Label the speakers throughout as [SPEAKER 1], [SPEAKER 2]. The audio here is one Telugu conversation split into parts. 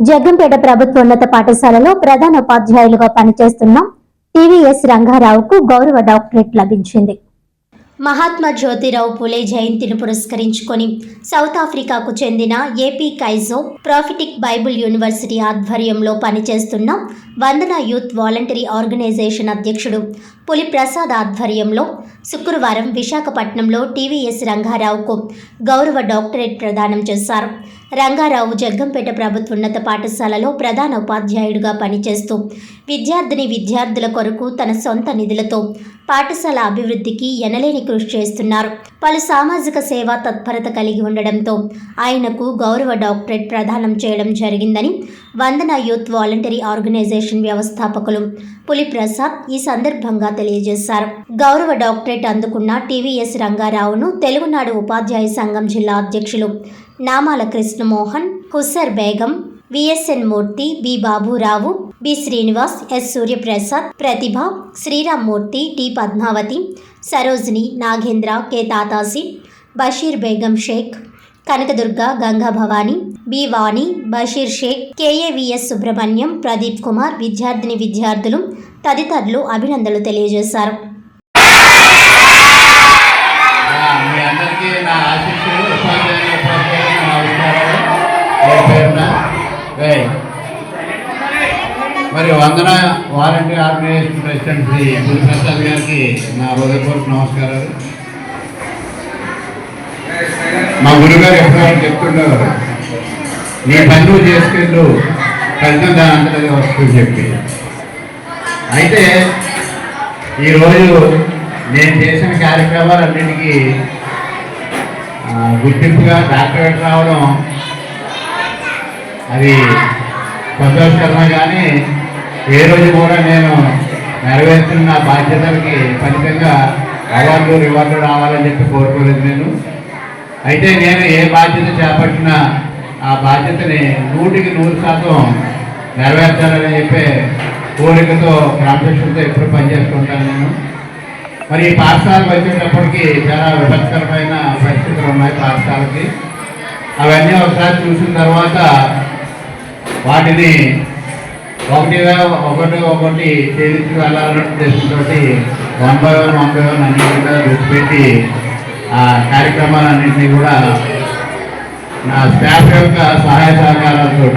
[SPEAKER 1] జగ్గంపేట ప్రభుత్వోన్నత పాఠశాలలో ప్రధాన ఉపాధ్యాయులుగా పనిచేస్తున్న టీవీఎస్ రంగారావుకు గౌరవ డాక్టరేట్ లభించింది. మహాత్మా జ్యోతిరావు పులే జయంతిని పురస్కరించుకొని సౌత్ ఆఫ్రికాకు చెందిన ఏపీ కైజో ప్రాఫిటిక్ బైబుల్ యూనివర్సిటీ ఆధ్వర్యంలో పనిచేస్తున్న వందన యూత్ వాలంటరీ ఆర్గనైజేషన్ అధ్యక్షుడు పులి ప్రసాద్ ఆధ్వర్యంలో శుక్రవారం విశాఖపట్నంలో టీవీఎస్ రంగారావుకు గౌరవ డాక్టరేట్ ప్రదానం చేశారు. రంగారావు జగ్గంపేట ప్రభుత్వోన్నత పాఠశాలలో ప్రధాన ఉపాధ్యాయుడిగా పనిచేస్తూ విద్యార్థిని విద్యార్థుల కొరకు తన సొంత నిధులతో పాఠశాల అభివృద్ధికి ఎనలేని కృషి చేస్తున్నారు. పలు సామాజిక సేవా తత్పరత కలిగి ఉండడంతో ఆయనకు గౌరవ డాక్టరేట్ ప్రదానం చేయడం జరిగిందని వందన యూత్ వాలంటరీ ఆర్గనైజేషన్ వ్యవస్థాపకులు పులి ప్రసాద్ ఈ సందర్భంగా తెలియజేశారు. గౌరవ డాక్టరేట్ అందుకున్న టీవీఎస్ రంగారావును తెలుగునాడు ఉపాధ్యాయ సంఘం జిల్లా అధ్యక్షులు Namala Krishnamohan Husar Begum V S N Murthy B Baburao B Srinivas S Suryaprasad Pratibha Sriram Murthy T Padmavathi Sarojini Nagendra K Tatasi Basheer Begum Sheikh Kanakadurga Ganga Bhavani B Vani Basheer Sheikh K A V S Subrahmanyam Pradeep Kumar విద్యార్థిని విద్యార్థులు తదితరులు అభినందనలు తెలియజేశారు.
[SPEAKER 2] మరి Vandana volunteer organisation president Shri Guruprasad గారికి నా హృదయపూర్వక నమస్కారాలు. మా గురుగారు ఎప్పుడైనా చెప్తుండేవారు నీ పని నువ్వు చేసుకెళ్ళు ఫలితం దాని అంతటా వస్తుంది చెప్పి. అయితే ఈరోజు నేను చేసిన కార్యక్రమాలన్నింటికీ గుర్తింపుగా డాక్టరేట్ రావడం అది సంతోషకరమే కానీ ఏ రోజు కూడా నేను నెరవేర్చిన నా బాధ్యతలకి ఫలితంగా అవార్డు రివార్డు రావాలని చెప్పి కోరుకోలేదు నేను. అయితే నేను ఏ బాధ్యత చేపట్టినా ఆ బాధ్యతని నూటికి నూరు శాతం నెరవేర్చాలని చెప్పే కోరికతో క్రమశిక్షణతో ఎప్పుడు పనిచేస్తుంటాను నేను. మరి ఈ పాఠశాలకు వచ్చేటప్పటికి చాలా విపత్కరమైన పరిస్థితులు ఉన్నాయి పాఠశాలకి. అవన్నీ ఒకసారి చూసిన తర్వాత వాటిని ఒకటిగా ఒకటి ఒకటి చేయించి వెళ్ళాలన్న ఉద్దేశంతో one by one one by one అన్ని కూడా విడిచిపెట్టి ఆ కార్యక్రమాలన్నింటినీ కూడా నా స్టాఫ్ యొక్క సహాయ సహకారాలతో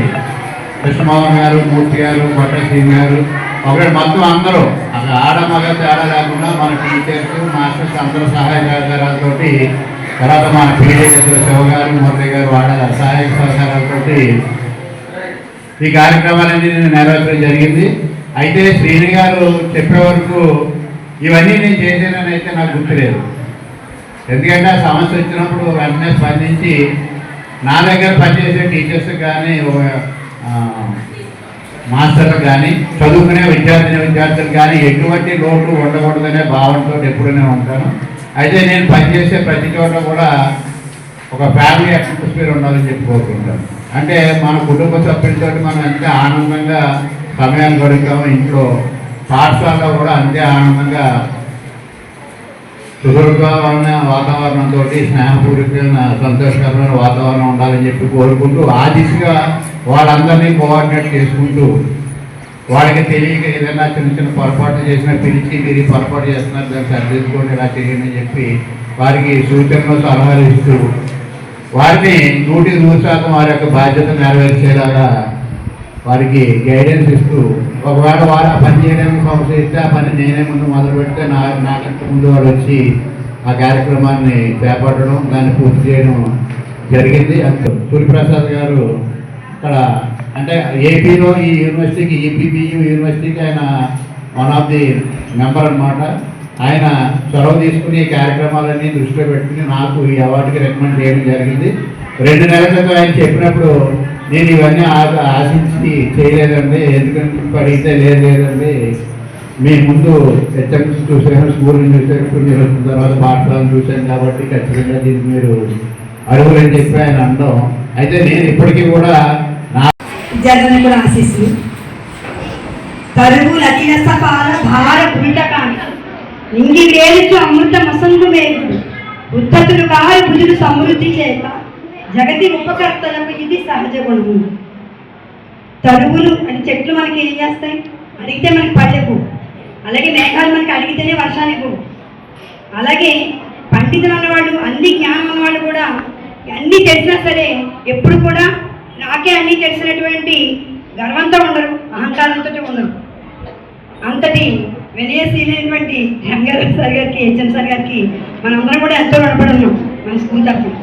[SPEAKER 2] కృష్ణమోహన్ గారు మూర్తి గారు కొట్ట సింగ్ గారు ఒకటి మొత్తం అందరూ అక్కడ ఆడ మగ తేడా లేకుండా మన టీచర్స్ మాస్టర్స్ అందరూ సహాయ సహకారాలతో తర్వాత మన పీడిఎస్ శివ గారు మురళి గారు వాళ్ళ సహాయ సహకారాలతోటి ఈ కార్యక్రమాలన్నీ నేను నెరవేర్చడం జరిగింది. అయితే శ్రీని గారు చెప్పే వరకు ఇవన్నీ నేను చేశానని అయితే నాకు గుర్తులేదు ఎందుకంటే ఆ సమస్య వచ్చినప్పుడు వెంటనే స్పందించి నా దగ్గర పనిచేసే టీచర్స్ కానీ మాస్టర్లు కానీ చదువుకునే విద్యార్థిని విద్యార్థులు కానీ ఎటువంటి లోటు ఉండకూడదనే భావనతో ఎప్పుడూనే ఉంటాను. అయితే నేను పనిచేసే ప్రతి చోట కూడా ఒక ఫ్యామిలీ అట్మాస్ఫియర్ ఉండాలని చెప్పుకోకుంటాను అంటే మన కుటుంబ సభ్యులతో మనం ఎంత ఆనందంగా సమయాన్ని గడుపుతామో ఇంట్లో పాఠశాలలో కూడా అంతే ఆనందంగా సుహృద్భావమైన వాతావరణంతో స్నేహపూరితమైన సంతోషకరమైన వాతావరణం ఉండాలని చెప్పి కోరుకుంటూ ఆ దిశగా వాళ్ళందరినీ కోఆర్డినేట్ చేసుకుంటూ వాళ్ళకి తెలియక ఏదైనా చిన్న చిన్న పొరపాటు చేసినా పిలిచి మీరు పొరపాటు చేస్తున్నారు దాన్ని సరిదిద్దుకోండి ఇలా చేయండి అని చెప్పి వారికి సూచనలు సలహాలు ఇస్తూ వారిని నూటికి నూరు శాతం వారి యొక్క బాధ్యత నెరవేర్చేలాగా వారికి గైడెన్స్ ఇస్తూ ఒకవేళ వారు ఆ పని చేయడానికి సమస్య ఇస్తే ఆ పని నేనే ముందు మొదలు పెడితే నా నాకంటే ముందు వాళ్ళు వచ్చి ఆ కార్యక్రమాన్ని చేపట్టడం దాన్ని పూర్తి చేయడం జరిగింది. సూర్యప్రసాద్ గారు ఇక్కడ అంటే ఏపీలో ఈ యూనివర్సిటీకి ఏపీబీయూ యూనివర్సిటీకి ఆయన వన్ ఆఫ్ ది మెంబర్ అన్నమాట. ఆయన చొరవ తీసుకుని ఈ కార్యక్రమాలన్నీ దృష్టిలో పెట్టుకుని నాకు ఈ అవార్డుకి రికమెండ్ చేయడం జరిగింది. రెండు నెలల క్రితం ఆయన చెప్పినప్పుడు నేను ఇవన్నీ ఆశించి చేయలేదండి. ఎందుకంటే అడిగితే లేదు లేదండి. మీ ముందు హెచ్ఎంసీ చూసాను స్కూల్ చూసాను కొన్ని రోజుల తర్వాత పాఠశాలను చూశాను కాబట్టి ఖచ్చితంగా దీన్ని మీరు అడుగులని చెప్పి ఆయన అనడం అయితే నేను ఇప్పటికీ కూడా నా
[SPEAKER 3] విద్యార్థులను కూడా ఆశిస్తూ భార పుండకాన్ని ఇంగి వేలుచు అమృత మసంగు మేలు. ఉత్పత్తులు కారు భుజులు సమృద్ధి చేత. జగతి ఉపకర్తలకు ఇది సహజ గుణము తరువులు అని చెట్లు మనకి ఏం చేస్తాయి? అడిగితే మనకి పడకు అలాగే మేఘాలు మనకి అడిగితేనే వర్షానికి అలాగే పండితులు అన్నవాళ్ళు అన్ని జ్ఞానం ఉన్నవాళ్ళు కూడా అన్నీ తెలిసినా సరే ఎప్పుడు కూడా నాకే అన్నీ తెలిసినటువంటి గర్వంతో ఉండరు అహంకారంతో ఉండరు. వినయశీలైనటువంటి రంగారావు సార్ గారికి హెచ్ఎం సార్ గారికి మనందరం కూడా ఎంతో రుణపడి ఉన్నాం మన స్కూల్ తరఫున.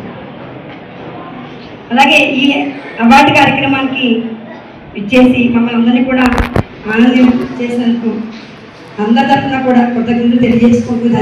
[SPEAKER 3] అలాగే ఈ అవార్డు కార్యక్రమానికి ఇచ్చేసి మమ్మల్ని అందరినీ కూడా ఆనందం చేసినందుకు అందరి తరఫున కూడా కృతజ్ఞతలు తెలియజేసుకుంటున్నారు